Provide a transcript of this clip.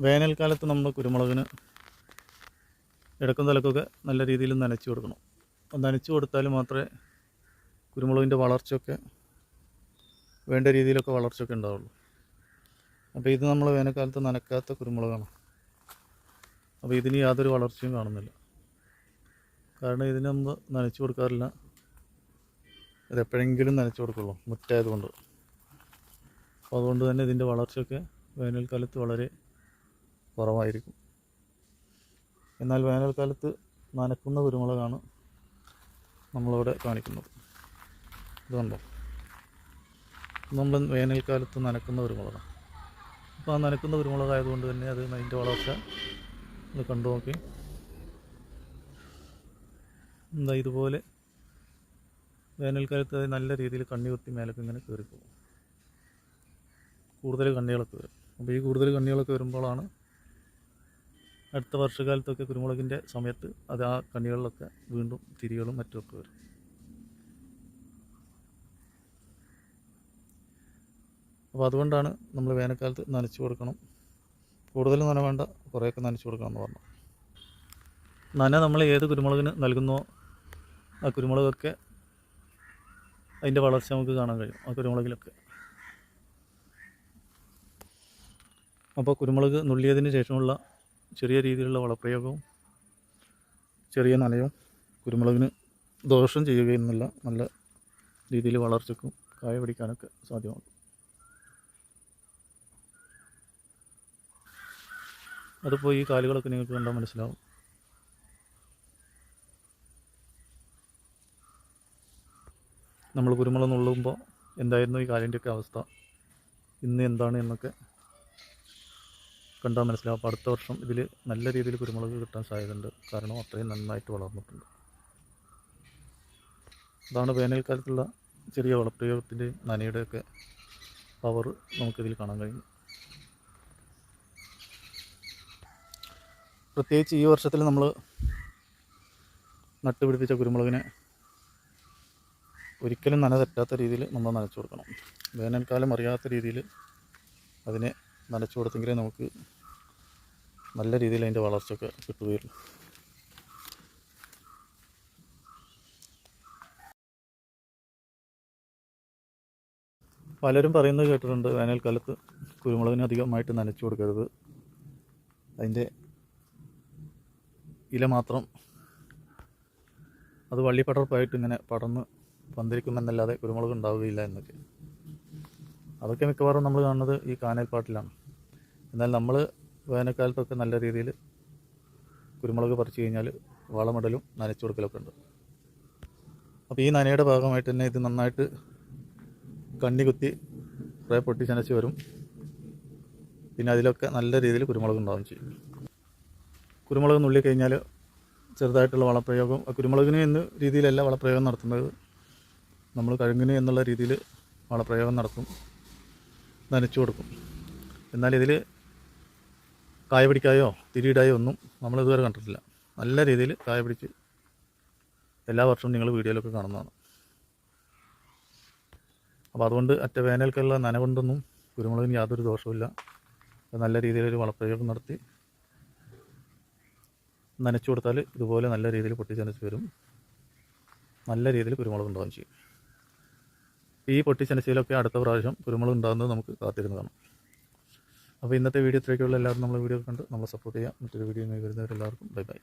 വേനൽക്കാലത്ത് നമ്മൾ കുരുമുളകിന് ഇടക്കും തലക്കൊക്കെ നല്ല രീതിയിൽ നനച്ചു കൊടുക്കണം. നനച്ചു കൊടുത്താൽ മാത്രമേ കുരുമുളകിന്റെ വളർച്ചയൊക്കെ വേണ്ട രീതിയിലൊക്കെ വളർച്ചയൊക്കെ ഉണ്ടാവുള്ളൂ. അപ്പോൾ ഇത് നമ്മൾ വേനൽക്കാലത്ത് നനക്കാത്ത കുരുമുളകാണ്. അപ്പോൾ ഇതിന് യാതൊരു വളർച്ചയും കാണുന്നില്ല. കാരണം ഇതിന് നമ്മൾ നനച്ചു കൊടുക്കാറില്ല. ഇത് എപ്പോഴെങ്കിലും നനച്ചു കൊടുക്കുള്ളൂ മുറ്റായതുകൊണ്ട്. അപ്പോൾ അതുകൊണ്ട് തന്നെ ഇതിന്റെ വളർച്ചയൊക്കെ വേനൽക്കാലത്ത് വളരെ കുറവായിരിക്കും. എന്നാൽ വേനൽക്കാലത്ത് നനക്കുന്ന കുരുമുളകാണ് നമ്മളിവിടെ കാണിക്കുന്നത്. ഇതുണ്ടോ നമ്മൾ വേനൽക്കാലത്ത് നനക്കുന്ന കുരുമുളകാണ്. അപ്പോൾ ആ നനക്കുന്ന കുരുമുളകായതുകൊണ്ട് തന്നെ അത് അതിന്റെ വളർച്ച ഒന്ന് കണ്ടു നോക്കി. എന്താ ഇതുപോലെ വേനൽക്കാലത്ത് നല്ല രീതിയിൽ കണ്ണി കുത്തി മേലൊക്കെ ഇങ്ങനെ കയറിപ്പോകും. കൂടുതൽ കണ്ണികളൊക്കെ വരും. അപ്പോൾ ഈ കൂടുതൽ കണ്ണികളൊക്കെ വരുമ്പോഴാണ് അടുത്ത വർഷകാലത്തൊക്കെ കുരുമുളകിന്റെ സമയത്ത് അത് ആ കണികളിലൊക്കെ വീണ്ടും തിരികളും മറ്റുമൊക്കെ വരും. അപ്പോൾ അതുകൊണ്ടാണ് നമ്മൾ വേനൽക്കാലത്ത് നനച്ചു കൊടുക്കണം. കൂടുതൽ നന വേണ്ട കുറേയൊക്കെ നനച്ചു കൊടുക്കണം എന്ന് പറഞ്ഞു. നന നമ്മൾ ഏത് കുരുമുളകിന് നൽകുന്നോ ആ കുരുമുളകൊക്കെ അതിന്റെ വളർച്ച നമുക്ക് കാണാൻ കഴിയും ആ കുരുമുളകിലൊക്കെ. അപ്പോൾ കുരുമുളക് നുള്ളിയതിന് ശേഷമുള്ള ചെറിയ രീതിയിലുള്ള വളപ്രയോഗവും ചെറിയ നനയും കുരുമുളകിന് ദോഷം ചെയ്യുകയെന്നില്ല നല്ല രീതിയിൽ വളർച്ചയ്ക്കും കായ പിടിക്കാനൊക്കെ സാധ്യമാകും. അതിപ്പോൾ ഈ കാലുകളൊക്കെ നിങ്ങൾക്ക് കണ്ടാൽ മനസ്സിലാവും. നമ്മൾ കുരുമുളക് നുള്ളുമ്പോൾ എന്തായിരുന്നു ഈ കാലിന്റെയൊക്കെ അവസ്ഥ? ഇന്ന് എന്താണ് എന്നൊക്കെ കണ്ടാൽ മനസ്സിലാവും. അപ്പോൾ അടുത്ത വർഷം ഇതിൽ നല്ല രീതിയിൽ കുരുമുളക് കിട്ടാൻ സാധ്യതയുണ്ട്. കാരണം അത്രയും നന്നായിട്ട് വളർന്നിട്ടുണ്ട്. അതാണ് വേനൽക്കാലത്തുള്ള ചെറിയ വളപ്രയോഗത്തിന്റെയും നനയുടെയൊക്കെ പവർ നമുക്കിതിൽ കാണാൻ കഴിയും പ്രത്യേകിച്ച് ഈ വർഷത്തിൽ നമ്മൾ നട്ടുപിടിപ്പിച്ച കുരുമുളകിനെ ഒരിക്കലും നന തെറ്റാത്ത രീതിയിൽ നമ്മൾ നനച്ചു കൊടുക്കണം. വേനൽക്കാലം അറിയാത്ത രീതിയിൽ അതിനെ നനച്ചു കൊടുത്തെങ്കിലേ നമുക്ക് നല്ല രീതിയിൽ അതിന്റെ വളർച്ചയൊക്കെ കിട്ടുകയുള്ളൂ. പലരും പറയുന്നത് കേട്ടിട്ടുണ്ട് വേനൽക്കാലത്ത് കുരുമുളകിന് അധികമായിട്ട് നനച്ചു കൊടുക്കരുത്. അതിന്റെ ഇല മാത്രം അത് വള്ളിപ്പടർപ്പായിട്ട് ഇങ്ങനെ പടർന്ന് പന്തിരിക്കുമെന്നല്ലാതെ കുരുമുളക് ഉണ്ടാവുകയില്ല എന്നൊക്കെ. അതൊക്കെ മിക്കവാറും നമ്മൾ കാണുന്നത് ഈ കാനൽപ്പാട്ടിലാണ് എന്നാൽ നമ്മൾ വേനൽക്കാലത്തൊക്കെ നല്ല രീതിയിൽ കുരുമുളക് പറിച്ചു കഴിഞ്ഞാൽ വളമിടലും നനച്ചു കൊടുക്കലൊക്കെ ഉണ്ട്. അപ്പോൾ ഈ നനയുടെ ഭാഗമായിട്ട് തന്നെ ഇത് നന്നായിട്ട് കണ്ണി കുത്തി കുറേ പൊട്ടി ചനച്ച് വരും. പിന്നെ അതിലൊക്കെ നല്ല രീതിയിൽ കുരുമുളക് ഉണ്ടാവും ചെയ്യും. കുരുമുളക് നുള്ളി കഴിഞ്ഞാൽ ചെറുതായിട്ടുള്ള വളപ്രയോഗം കുരുമുളകിന് എന്ന രീതിയിലല്ല വളപ്രയോഗം നടത്തുന്നത്. നമ്മൾ കഴുങ്ങിന് എന്നുള്ള രീതിയിൽ വളപ്രയോഗം നടത്തും. നനച്ചു കൊടുക്കും. എന്നാൽ ഇതിൽ കായ പിടിക്കായോ തിരിയിടായോ ഒന്നും നമ്മൾ ഇതുവരെ കണ്ടിട്ടില്ല. നല്ല രീതിയിൽ കായ പിടിച്ച് എല്ലാ വർഷവും നിങ്ങൾ വീഡിയോയിലൊക്കെ കാണുന്നതാണ്. അപ്പോൾ അതുകൊണ്ട് അറ്റ വേനൽക്കുള്ള നനകൊണ്ടൊന്നും കുരുമുളകിന് യാതൊരു ദോഷവുമില്ല. നല്ല രീതിയിലൊരു വളപ്രയോഗം നടത്തി നനച്ചു കൊടുത്താൽ ഇതുപോലെ നല്ല രീതിയിൽ പൊട്ടിച്ചനച്ച് വരും. നല്ല രീതിയിൽ കുരുമുളക് ഉണ്ടാവുകയും ചെയ്യും. ഈ പൊട്ടിച്ചനച്ചയിലൊക്കെ അടുത്ത പ്രാവശ്യം കുരുമുളക് ഉണ്ടാകുന്നത് നമുക്ക് കാത്തിരുന്നതാണ് അപ്പോൾ ഇന്നത്തെ വീഡിയോ ഇത്രയൊക്കെയുള്ള. എല്ലാവരും നമ്മൾ വീഡിയോ കണ്ട് നമ്മളെ സപ്പോർട്ട് ചെയ്യാം. മറ്റൊരു വീഡിയോ വരുന്നവരെല്ലാവർക്കും ബൈ ബൈ.